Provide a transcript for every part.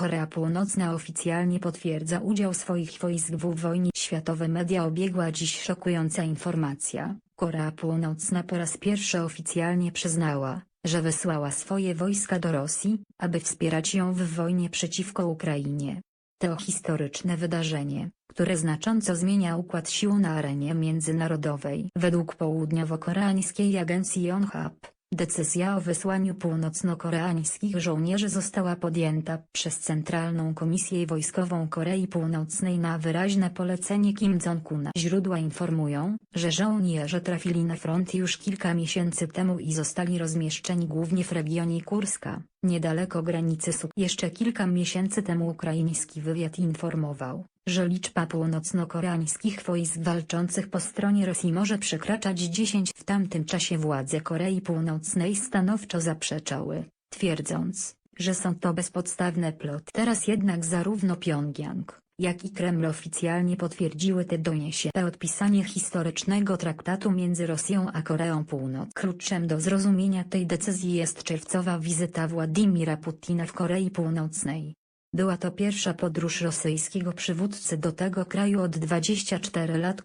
Korea Północna oficjalnie potwierdza udział swoich wojsk w wojnie światowe media obiegła dziś szokująca informacja. Korea Północna po raz pierwszy oficjalnie przyznała, że wysłała swoje wojska do Rosji, aby wspierać ją w wojnie przeciwko Ukrainie. To historyczne wydarzenie, które znacząco zmienia układ sił na arenie międzynarodowej. Według południowo-koreańskiej agencji Yonhap, decyzja o wysłaniu północno-koreańskich żołnierzy została podjęta przez Centralną Komisję Wojskową Korei Północnej na wyraźne polecenie Kim Jong-una. Źródła informują, że żołnierze trafili na front już kilka miesięcy temu i zostali rozmieszczeni głównie w regionie Kurska, niedaleko granicy Suk. Jeszcze kilka miesięcy temu ukraiński wywiad informował, że liczba północno-koreańskich wojsk walczących po stronie Rosji może przekraczać 10. W tamtym czasie władze Korei Północnej stanowczo zaprzeczały, twierdząc, że są to bezpodstawne ploty. Teraz jednak zarówno Pjongjang, jak i Kreml oficjalnie potwierdziły te doniesienia. Podpisanie historycznego traktatu między Rosją a Koreą Północną. Kluczem do zrozumienia tej decyzji jest czerwcowa wizyta Władimira Putina w Korei Północnej. Była to pierwsza podróż rosyjskiego przywódcy do tego kraju od 24 lat.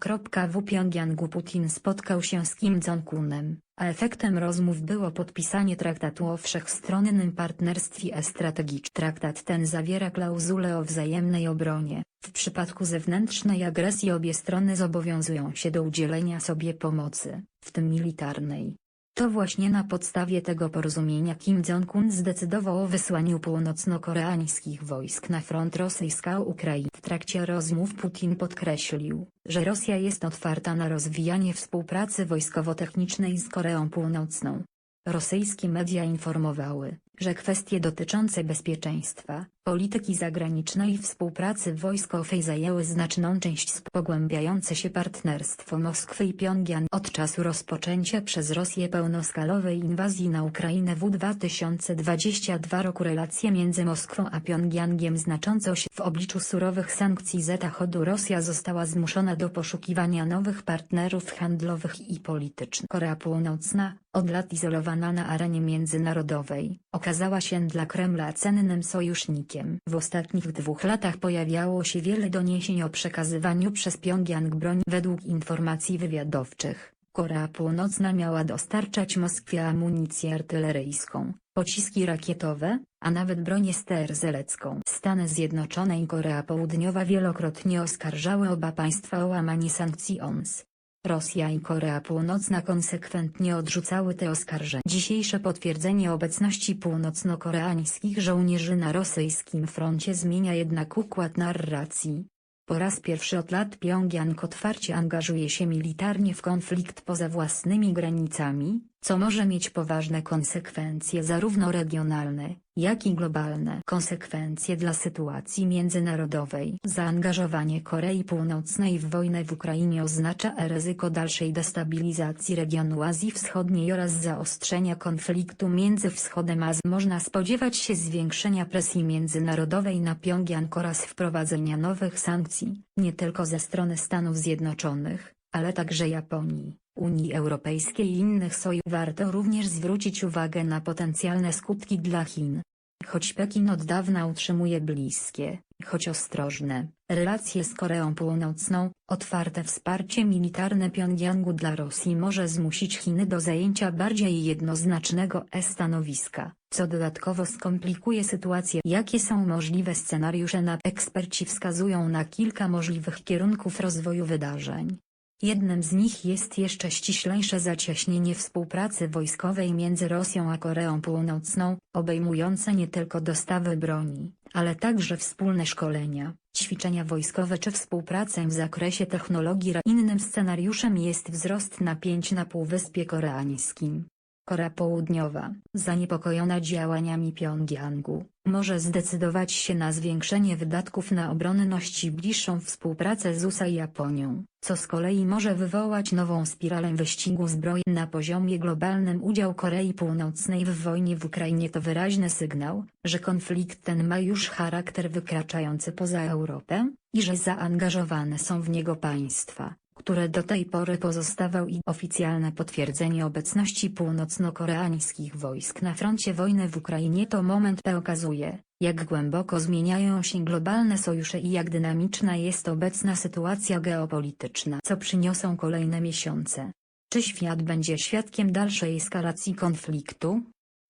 W Pjongjangu Putin spotkał się z Kim Jong-unem, a efektem rozmów było podpisanie traktatu o wszechstronnym partnerstwie strategicznym. Traktat ten zawiera klauzulę o wzajemnej obronie. W przypadku zewnętrznej agresji obie strony zobowiązują się do udzielenia sobie pomocy, w tym militarnej. To właśnie na podstawie tego porozumienia Kim Jong-un zdecydował o wysłaniu północno-koreańskich wojsk na front rosyjsko-Ukrainy. W trakcie rozmów Putin podkreślił, że Rosja jest otwarta na rozwijanie współpracy wojskowo-technicznej z Koreą Północną. Rosyjskie media informowały, że kwestie dotyczące bezpieczeństwa, polityki zagranicznej i współpracy wojskowej zajęły znaczną część z pogłębiające się partnerstwo Moskwy i Pjongjan od czasu rozpoczęcia przez Rosję pełnoskalowej inwazji na Ukrainę w 2022 roku relacje między Moskwą a Pjongjangiem znacząco się w obliczu surowych sankcji Zachodu Rosja została zmuszona do poszukiwania nowych partnerów handlowych i politycznych. Korea Północna, od lat izolowana na arenie międzynarodowej, okazała się dla Kremla cennym sojusznikiem. W ostatnich dwóch latach pojawiało się wiele doniesień o przekazywaniu przez Pjongjang broni. Według informacji wywiadowczych, Korea Północna miała dostarczać Moskwie amunicję artyleryjską, pociski rakietowe, a nawet bronię sterzelecką. Stany Zjednoczone i Korea Południowa wielokrotnie oskarżały oba państwa o łamanie sankcji ONS. Rosja i Korea Północna konsekwentnie odrzucały te oskarżenia. Dzisiejsze potwierdzenie obecności północno-koreańskich żołnierzy na rosyjskim froncie zmienia jednak układ narracji. Po raz pierwszy od lat Pjongjang otwarcie angażuje się militarnie w konflikt poza własnymi granicami, co może mieć poważne konsekwencje zarówno regionalne, jak i globalne. Konsekwencje dla sytuacji międzynarodowej. Zaangażowanie Korei Północnej w wojnę w Ukrainie oznacza ryzyko dalszej destabilizacji regionu Azji Wschodniej oraz zaostrzenia konfliktu między Wschodem a Azją. Można spodziewać się zwiększenia presji międzynarodowej na Pjongjang oraz wprowadzenia nowych sankcji, nie tylko ze strony Stanów Zjednoczonych, ale także Japonii. Unii Europejskiej i innych sojuszów. Warto również zwrócić uwagę na potencjalne skutki dla Chin. Choć Pekin od dawna utrzymuje bliskie, choć ostrożne, relacje z Koreą Północną, otwarte wsparcie militarne Pjongjangu dla Rosji może zmusić Chiny do zajęcia bardziej jednoznacznego e-stanowiska, co dodatkowo skomplikuje sytuację. Jakie są możliwe scenariusze na eksperci wskazują na kilka możliwych kierunków rozwoju wydarzeń. Jednym z nich jest jeszcze ściślejsze zacieśnienie współpracy wojskowej między Rosją a Koreą Północną, obejmujące nie tylko dostawy broni, ale także wspólne szkolenia, ćwiczenia wojskowe czy współpracę w zakresie technologii. Innym scenariuszem jest wzrost napięć na Półwyspie Koreańskim. Korea Południowa, zaniepokojona działaniami Pjongjangu, może zdecydować się na zwiększenie wydatków na obronność i bliższą współpracę z USA i Japonią, co z kolei może wywołać nową spiralę wyścigu zbrojeń na poziomie globalnym. Udział Korei Północnej w wojnie w Ukrainie to wyraźny sygnał, że konflikt ten ma już charakter wykraczający poza Europę, i że zaangażowane są w niego państwa, które do tej pory pozostawał i oficjalne potwierdzenie obecności północno-koreańskich wojsk na froncie wojny w Ukrainie to moment pokazuje, jak głęboko zmieniają się globalne sojusze i jak dynamiczna jest obecna sytuacja geopolityczna. Co przyniosą kolejne miesiące? Czy świat będzie świadkiem dalszej eskalacji konfliktu?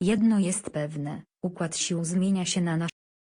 Jedno jest pewne, układ sił zmienia się na nasz